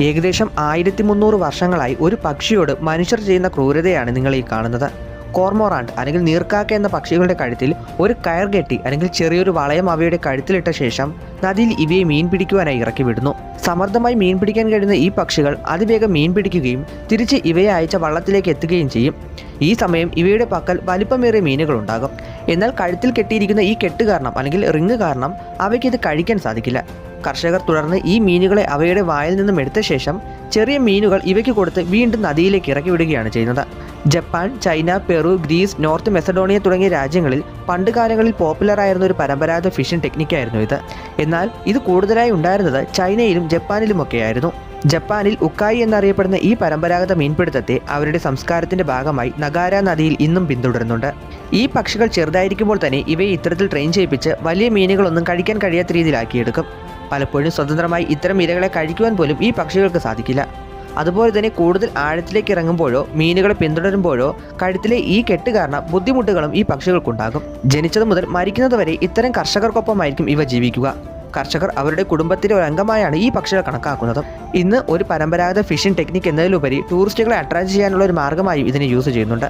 ഏകദേശം ആയിരത്തി മുന്നൂറ് വർഷങ്ങളായി ഒരു പക്ഷിയോട് മനുഷ്യർ ചെയ്യുന്ന ക്രൂരതയാണ് നിങ്ങൾ ഈ കാണുന്നത്. കോർമോറാണ്ട് അല്ലെങ്കിൽ നീർക്കാക്ക എന്ന പക്ഷികളുടെ കഴുത്തിൽ ഒരു കയർ കെട്ടി അല്ലെങ്കിൽ ചെറിയൊരു വളയം അവയുടെ കഴുത്തിലിട്ട ശേഷം നദിയിൽ ഇവയെ മീൻ പിടിക്കുവാനായി ഇറക്കി വിടുന്നു. സമർത്ഥമായി മീൻ പിടിക്കാൻ കഴിയുന്ന ഈ പക്ഷികൾ അതിവേഗം മീൻ പിടിക്കുകയും തിരിച്ച് ഇവയെ അയച്ച വള്ളത്തിലേക്ക് എത്തുകയും ചെയ്യും. ഈ സമയം ഇവയുടെ പക്കൽ വലിപ്പമേറിയ മീനുകൾ ഉണ്ടാകും. എന്നാൽ കഴുത്തിൽ കെട്ടിയിരിക്കുന്ന ഈ കെട്ട് കാരണം അല്ലെങ്കിൽ റിങ് കാരണം അവയ്ക്ക് ഇത് കഴിക്കാൻ സാധിക്കില്ല. കർഷകർ തുടർന്ന് ഈ മീനുകളെ അവയുടെ വായിൽ നിന്നും എടുത്ത ശേഷം ചെറിയ മീനുകൾ ഇവയ്ക്ക് കൊടുത്ത് വീണ്ടും നദിയിലേക്ക് ഇറക്കി വിടുകയാണ് ചെയ്യുന്നത്. Japan China Peru Greece North Macedonia തുടങ്ങിയ രാജ്യങ്ങളിൽ പണ്ട് കാലങ്ങളിൽ പോപ്പുലർ ആയിരുന്ന ഒരു പരമ്പരാഗത ഫിഷിംഗ് ടെക്നിക്കായിരുന്നു ഇത്. എന്നാൽ ഇത് കൂടുതലായി ഉണ്ടായിരുന്നത് ചൈനയിലും ജപ്പാനിലുമൊക്കെയായിരുന്നു. ജപ്പാനിൽ ഉക്കായി എന്നറിയപ്പെടുന്ന ഈ പരമ്പരാഗത മീൻപിടുത്തത്തെ അവരുടെ സംസ്കാരത്തിന്റെ ഭാഗമായി നഗാര നദിയിൽ ഇന്നും പിന്തുടരുന്നുണ്ട്. ഈ പക്ഷികൾ ചെറുതായിരിക്കുമ്പോൾ തന്നെ ഇവയെ ഇത്തരത്തിൽ ട്രെയിൻ ചെയ്യിപ്പിച്ച് വലിയ മീനുകളൊന്നും കഴിക്കാൻ കഴിയാത്ത രീതിയിലാക്കിയെടുക്കും. പലപ്പോഴും സ്വതന്ത്രമായി ഇത്തരം ഇരകളെ കഴിക്കുവാൻ പോലും ഈ പക്ഷികൾക്ക് സാധിക്കില്ല. അതുപോലെ തന്നെ കൂടുതൽ ആഴത്തിലേക്ക് ഇറങ്ങുമ്പോഴോ മീനുകളെ പിന്തുടരുമ്പോഴോ കഴുത്തിലെ ഈ കെട്ട് കാരണം ബുദ്ധിമുട്ടുകളും ഈ പക്ഷികൾക്കുണ്ടാകും. ജനിച്ചത് മുതൽ മരിക്കുന്നത് വരെ ഇത്തരം കർഷകർക്കൊപ്പമായിരിക്കും ഇവ ജീവിക്കുക. കർഷകർ അവരുടെ കുടുംബത്തിലെ ഒരു അംഗമായാണ് ഈ പക്ഷികൾ കണക്കാക്കുന്നത്. ഇന്ന് ഒരു പരമ്പരാഗത ഫിഷിംഗ് ടെക്നിക്ക് എന്നതിലുപരി ടൂറിസ്റ്റുകളെ അട്രാക്ട് ചെയ്യാനുള്ള ഒരു മാർഗമായും ഇതിനെ യൂസ് ചെയ്യുന്നുണ്ട്.